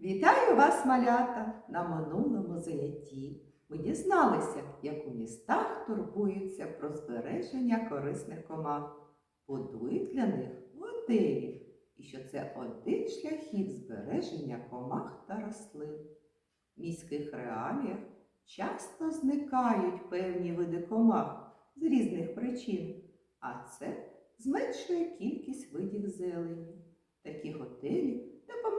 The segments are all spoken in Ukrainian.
Вітаю вас, малята, на минулому занятті. Ми дізналися, як у містах турбуються про збереження корисних комах, будують для них готелі, і що це один шляхів збереження комах та рослин. В міських реаліях часто зникають певні види комах з різних причин, а це зменшує кількість видів зелені. Такі готелі допомагають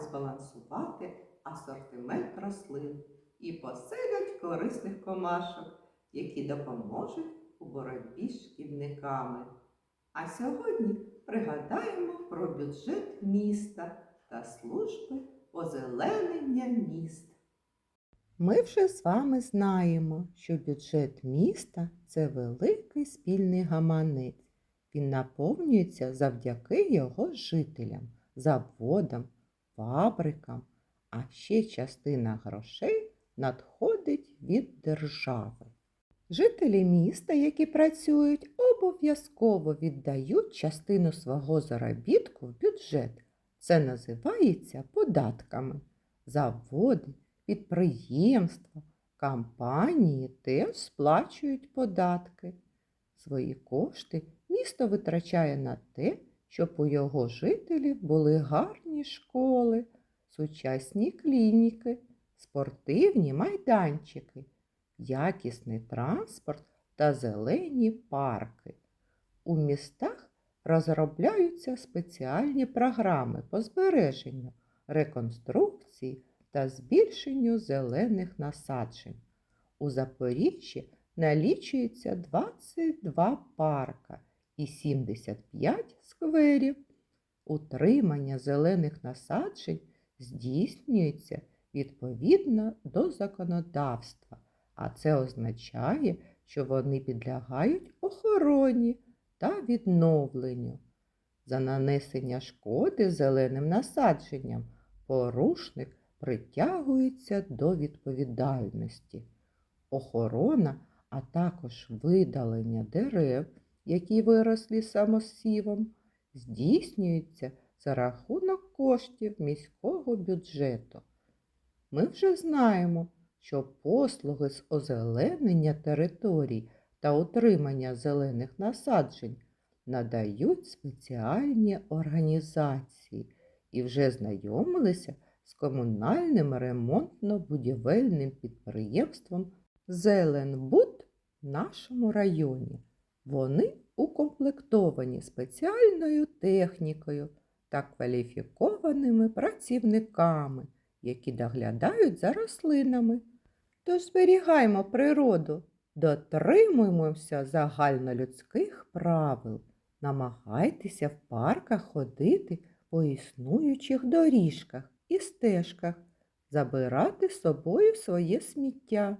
збалансувати асортимент рослин і поселять корисних комашок, які допоможуть у боротьбі з шкідниками. А сьогодні пригадаємо про бюджет міста та служби озеленення міст. Ми вже з вами знаємо, що бюджет міста це великий спільний гаманець. Він наповнюється завдяки його жителям, заводам, фабрикам, а ще частина грошей надходить від держави. Жителі міста, які працюють, обов'язково віддають частину свого заробітку в бюджет. Це називається податками. Заводи, підприємства, компанії теж сплачують податки. Свої кошти місто витрачає на те, щоб у його жителів були гарні школи, сучасні клініки, спортивні майданчики, якісний транспорт та зелені парки. У містах розробляються спеціальні програми по збереженню, реконструкції та збільшенню зелених насаджень. У Запоріжжі налічується 22 парка і 75 скверів. Утримання зелених насаджень здійснюється відповідно до законодавства, а це означає, що вони підлягають охороні та відновленню. За нанесення шкоди зеленим насадженням порушник притягується до відповідальності. Охорона, а також видалення дерев, які виросли самосівом, здійснюється за рахунок коштів міського бюджету. Ми вже знаємо, що послуги з озеленення територій та утримання зелених насаджень надають спеціальні організації і вже знайомилися з комунальним ремонтно-будівельним підприємством Зеленбуд в нашому районі. Вони укомплектовані спеціальною технікою та кваліфікованими працівниками, які доглядають за рослинами. Тож зберігаємо природу, дотримуємося загальнолюдських правил, намагайтеся в парках ходити по існуючих доріжках і стежках, забирати з собою своє сміття.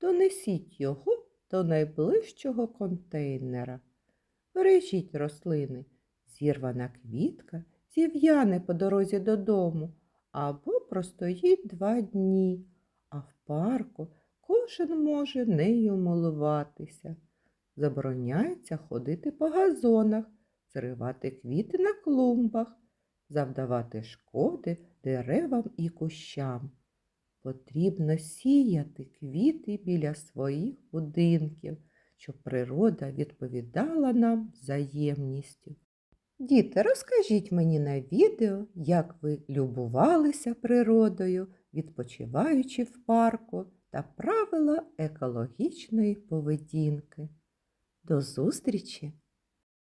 Донесіть його до найближчого контейнера. Бережіть рослини, зірвана квітка зів'яне по дорозі додому або простоїть два дні, а в парку кожен може нею милуватися. Забороняється ходити по газонах, зривати квіти на клумбах, завдавати шкоди деревам і кущам. Потрібно сіяти квіти біля своїх будинків, щоб природа відповідала нам взаємністю. Діти, розкажіть мені на відео, як ви любувалися природою, відпочиваючи в парку та правила екологічної поведінки. До зустрічі!